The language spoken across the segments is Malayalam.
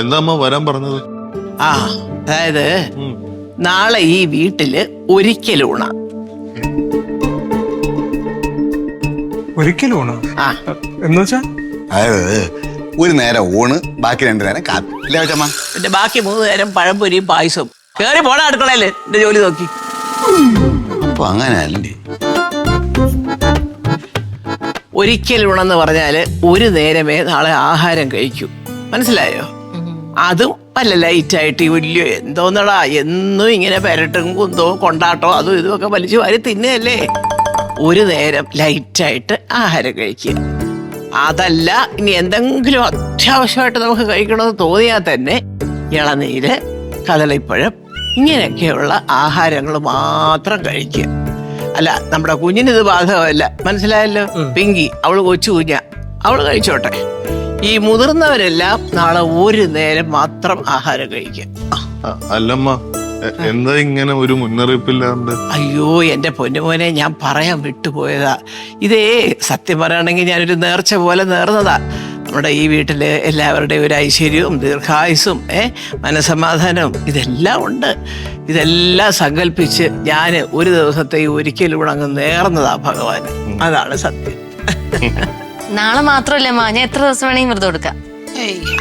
എന്താ അമ്മ വരാൻ പറഞ്ഞത്? ആ അതായത് നാളെ ഈ വീട്ടിൽ ഒരിക്കലൂണ ഒരിക്കലൂണ ആ. എന്ന് വെച്ചാ? അതായത് ഒരു നേരം ഊണ് ബാക്കി രണ്ടു നേരം കാപ്പി. ഇല്ലേ കൊച്ചമ്മ പിന്നെ ബാക്കി മൂന്ന് നേരം പഴംപൊരിയും പായസവും. കേറി പോണ അടുക്കളയിൽ എന്റെ ജോലി നോക്കി. അപ്പൊ അങ്ങനെയല്ലേ? ഒരിക്കലൂണെന്ന് പറഞ്ഞാൽ ഒരു നേരമേ നാളെ ആഹാരം കഴിക്കൂ. മനസ്സിലായോ? അതും വല്ല ലൈറ്റായിട്ട് ഈ വലിയ എന്തോന്നടാ എന്നും ഇങ്ങനെ പെരട്ടും കുന്തോ കൊണ്ടാട്ടോ അതും ഇതും ഒക്കെ വലിച്ചു വാരി തിന്നല്ലേ ഒരു നേരം ലൈറ്റായിട്ട് ആഹാരം കഴിക്കുക. അതല്ല ഇനി എന്തെങ്കിലും അത്യാവശ്യമായിട്ട് നമുക്ക് കഴിക്കണമെന്ന് തോന്നിയാൽ തന്നെ ഇളനീര് കദളിപ്പഴം ഇങ്ങനെയൊക്കെയുള്ള ആഹാരങ്ങൾ മാത്രം കഴിക്കുക. അല്ല നമ്മുടെ കുഞ്ഞിന് ഇത് ബാധകമല്ല. മനസ്സിലായല്ലോ? പിങ്കി അവൾ കൊച്ചു കുഞ്ഞ. അവൾ കഴിച്ചോട്ടെ. ഈ മുതിർന്നവരെല്ലാം നാളെ ഒരു നേരം മാത്രം ആഹാരം കഴിക്കുക അ- അല്ലമ്മ എന്താ ഇങ്ങനെ ഒരു മുന്നറിയിപ്പില്ലാണ്ട്? അയ്യോ എന്റെ പൊന്നുമോനെ ഞാൻ പറയാൻ വിട്ടുപോയതാ. ഇതേ സത്യം പറയുകയാണെങ്കിൽ ഞാനൊരു നേർച്ച പോലെ നേർന്നതാ. നമ്മുടെ ഈ വീട്ടിലെ എല്ലാവരുടെയും ഒരു ഐശ്വര്യവും ദീർഘായുസും ഏ മനസമാധാനവും ഇതെല്ലാം ഉണ്ട്. ഇതെല്ലാം സങ്കല്പിച്ച് ഞാൻ ഒരു ദിവസത്തെ ഒരിക്കലും അങ്ങ് നേർന്നതാ ഭഗവാൻ അതാണ് സത്യം. നാളെ മാത്രമല്ല മാ? ഞാൻ എത്ര ദിവസം വേണമെങ്കിൽ വ്രതം എടുക്കാം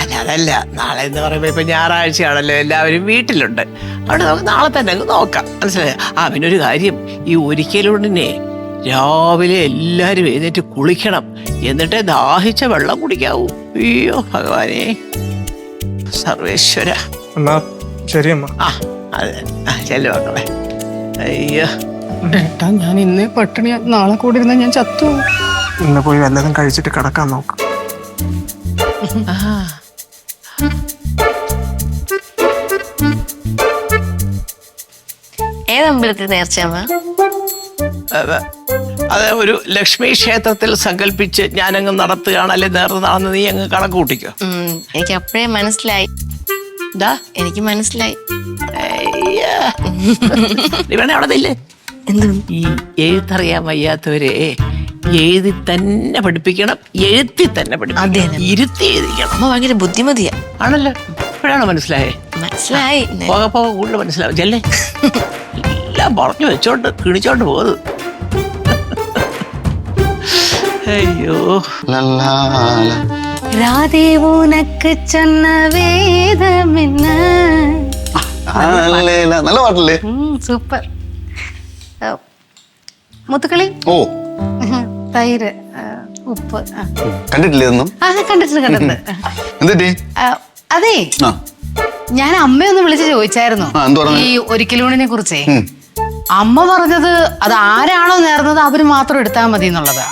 അല്ല അതല്ല. നാളെ എന്ന് പറയുമ്പോ ഇപ്പൊ ഞായറാഴ്ചയാണല്ലോ എല്ലാവരും വീട്ടിലുണ്ട്. അവിടെ നമുക്ക് നാളെ തന്നെ അങ്ങ് നോക്കാം. മനസ്സിലായോ? ആ പിന്നെ ഒരു കാര്യം. ഈ ഒരിക്കലുണ്ടിനെ രാവിലെ എല്ലാരും എഴുന്നേറ്റ് കുളിക്കണം. എന്നിട്ട് ദാഹിച്ച വെള്ളം കുടിക്കാവൂ. അയ്യോ ഭഗവാനെ. സർവേശ്വര. എന്നാ ശരിയമ്മ ആ അതെ ആ ചെല്ലു മക്കളെ. അയ്യോ. ഏട്ടാ ഞാൻ ഇന്ന് പട്ടിണി നാളെ കൂടി ഇരുന്ന ഞാൻ ചത്തു ഇന്ന് പോയി വല്ലതും കഴിച്ചിട്ട് കിടക്കാൻ നോക്ക്. നേർച്ചയമ്മ അതെ അത് ഒരു ലക്ഷ്മി ക്ഷേത്രത്തിൽ സങ്കല്പിച്ച് ഞാനങ്ങ് നടത്തുകയാണ് അല്ലെ നേർന്ന് നടന്ന് നീ അങ്ങ് കണക്ക് കൂട്ടിക്കോ. ഉം, എനിക്ക് അപ്പോഴേ മനസ്സിലായി. എന്താ എനിക്ക് മനസ്സിലായി. വേണേ അവിടെ നില്ലേ. എന്തു? ഈ എഴുത്തറിയാൻ വയ്യാത്തവരെ എഴുതി തന്നെ പഠിപ്പിക്കണം. എഴുത്തി തന്നെ പഠിപ്പിക്കണം. ഇരുത്തി എഴുതിക്കണം. അമ്മ ഭയങ്കര ബുദ്ധിമതിയാ. ആണല്ലോ. ഇപ്പോഴാണ് മനസ്സിലായേ? മനസ്സിലായി. പോകെ പോകെ കൂടുതൽ മനസ്സിലാവും. ചെല്ലേ? എല്ലാം പറഞ്ഞു വെച്ചോണ്ട് കിണിച്ചോണ്ട് പോകുന്നത് അയ്യോ. രാധേ ഉനക്ക് ചൊന്ന വേദമെന്ന. നല്ല നല്ല പാട്ടല്ലേ? സൂപ്പർ. മുത്തുക്കളി? ഓ. തൈര് ഉപ്പ് ആ. കണ്ടിട്ടില്ലേ ഒന്നും ആ കണ്ടിട്ടുണ്ട് കണ്ടിട്ടുണ്ട്. എന്തിട്ടി ആ, അതേ ആ. ഞാൻ അമ്മയൊന്ന് വിളിച്ച് ചോദിച്ചായിരുന്നു ആ, എന്ത് പറഞ്ഞു? ഈ ഒരിക്കലൂണിനെ കുറിച്ചേ. ഉം. അമ്മ പറഞ്ഞത് അത് ആരാണോ നേർന്നത് അവർ മാത്രം എടുത്താൽ മതി എന്നുള്ളതാ.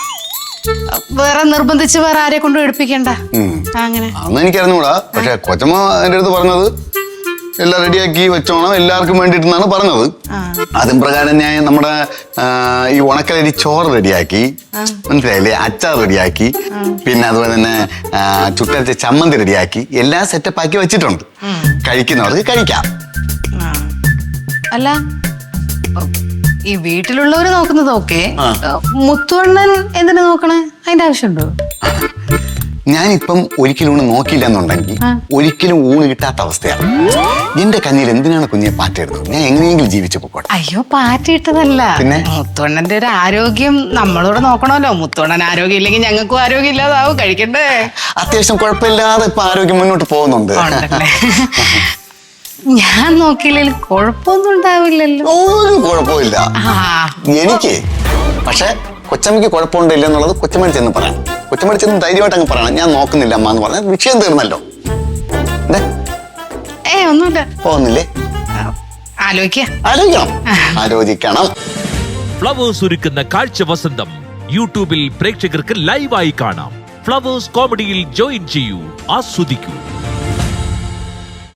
വേറെ നിർബന്ധിച്ച് വേറെ ആരെ കൊണ്ടും എടുപ്പിക്കണ്ട. ഉം. അങ്ങനെ. അന്ന് എനിക്കറിഞ്ഞൂടാ പക്ഷെ കൊച്ചമ്മ എന്റെ അടുത്ത് പറഞ്ഞത് എല്ലാം റെഡിയാക്കി വെച്ചോണം എല്ലാവർക്കും വേണ്ടിയിട്ടെന്നാണ് പറഞ്ഞത്. അതും പ്രകാരം ഞാൻ നമ്മുടെ ഈ ഉണക്കലരി ചോറ് റെഡിയാക്കി. മനസ്സിലായില്ലേ? അച്ചാർ റെഡിയാക്കി. പിന്നെ അതുപോലെ തന്നെ ചുട്ടരച്ച ചമ്മന്തി റെഡിയാക്കി. എല്ലാം സെറ്റപ്പ് ആക്കി വെച്ചിട്ടുണ്ട്. കഴിക്കുന്നവർക്ക് കഴിക്കാം. അല്ല ഈ വീട്ടിലുള്ളവര് നോക്കുന്നതൊക്കെ. മുത്തുവണ്ണൻ എന്തിനാ നോക്കണേ? അതിന്റെ ആവശ്യമുണ്ടോ? ഞാനിപ്പം ഒരിക്കലും ഊണ് നോക്കിയില്ല എന്നുണ്ടെങ്കിൽ. ഒരിക്കലും ഊണ് കിട്ടാത്ത അവസ്ഥയാണ് എന്റെ കഞ്ഞിയിൽ എന്തിനാണ് കുഞ്ഞെ പാറ്റിടുന്നത് ഞാൻ എങ്ങനെയെങ്കിലും ജീവിച്ചു പോകട്ടെ അയ്യോ പാറ്റിയിട്ടതല്ല. പിന്നെ? മുത്തോണ്ണന്റെ ഒരു ആരോഗ്യം നമ്മളോട് നോക്കണമല്ലോ. മുത്തോണ്ണൻ ആരോഗ്യം ഇല്ലെങ്കിൽ ഞങ്ങൾക്കും ആരോഗ്യം ഇല്ലാതാവും കഴിക്കണ്ടേ? അത്യാവശ്യം കുഴപ്പമില്ലാതെ ഇപ്പൊ ആരോഗ്യം മുന്നോട്ട് പോകുന്നുണ്ട്. ഞാൻ നോക്കിയില്ലെങ്കിൽ കുഴപ്പമൊന്നും ഉണ്ടാവില്ലല്ലോ. ഒരു കുഴപ്പമില്ല എനിക്ക് പക്ഷെ കൊച്ചമ്മയ്ക്ക് കുഴപ്പമുണ്ടില്ല എന്നുള്ളത് കൊച്ചമ്മ ചെന്ന് പറയാം. കൊച്ചമ്മടി ചെന്ന് ധൈര്യമായിട്ട് അങ്ങ് പറയണം. ഞാൻ നോക്കുന്നില്ല അമ്മ എന്ന് പറഞ്ഞാൽ വിഷയം തീർന്നല്ലോ. ദേ, ഏ ഒന്നുമില്ല. ഒന്നില്ലേ ആലോചിക്ക. ആലോചിക്കണം. ആലോചിക്കണം. ഫ്ലവേഴ്സ് ഒരുക്കുന്ന കാഴ്ച വസന്തം. യൂട്യൂബിൽ പ്രേക്ഷകർക്ക് ലൈവായി കാണാം. ഫ്ലവേഴ്സ് കോമഡിയിൽ ജോയിൻ ചെയ്യൂ. ആസ്വദിക്കൂ.